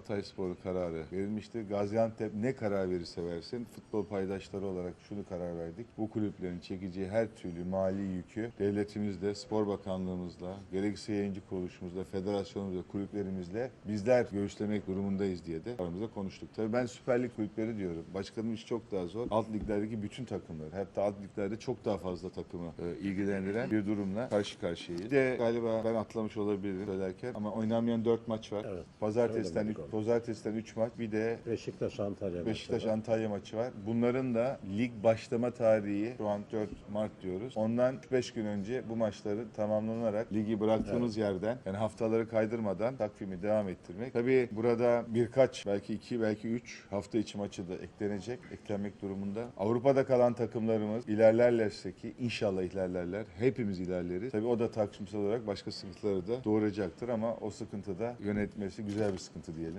Hatay Sporu kararı verilmiştir. Gaziantep ne karar verirse versin futbol paydaşları olarak şunu karar verdik. Bu kulüplerin çekeceği her türlü mali yükü devletimizle, spor bakanlığımızla, gerekirse yayıncı kuruluşumuzla, federasyonumuzla, kulüplerimizle bizler göğüslemek durumundayız diye de aramızda konuştuk. Tabii ben Süper Lig kulüpleri diyorum. Başkanım iş çok daha zor. Alt liglerdeki bütün takımları, hatta alt liglerde çok daha fazla takımı e, ilgilendiren bir durumla karşı karşıyayız. Bir de galiba ben atlamış olabilirim söylerken ama oynanmayan 4 maç var. Evet. Pazartesiden Söylemedik 3 onu. pazartesiden 3 maç bir de Beşiktaş Antalya Beşiktaş maçı. Antalya maçı var. Bunların da lig başlama tarihi şu an 4 Mart diyoruz. Ondan 5 gün önce bu maçların tamamlanarak ligi bıraktığımız yerden yani haftaları kaydırmadan takvimi devam ettirmek. Tabii burada birkaç belki 2 belki 3 hafta içi maçı da eklenecek, eklenmek durumunda. Avrupa'da kalan takımlarımız ilerlerlerse ki inşallah ilerlerler. Hepimiz ilerleriz. Tabii o da takvimsel olarak başka sıkıntıları da doğuracaktır ama o sıkıntı da yönetmesi güzel bir sıkıntı diyelim.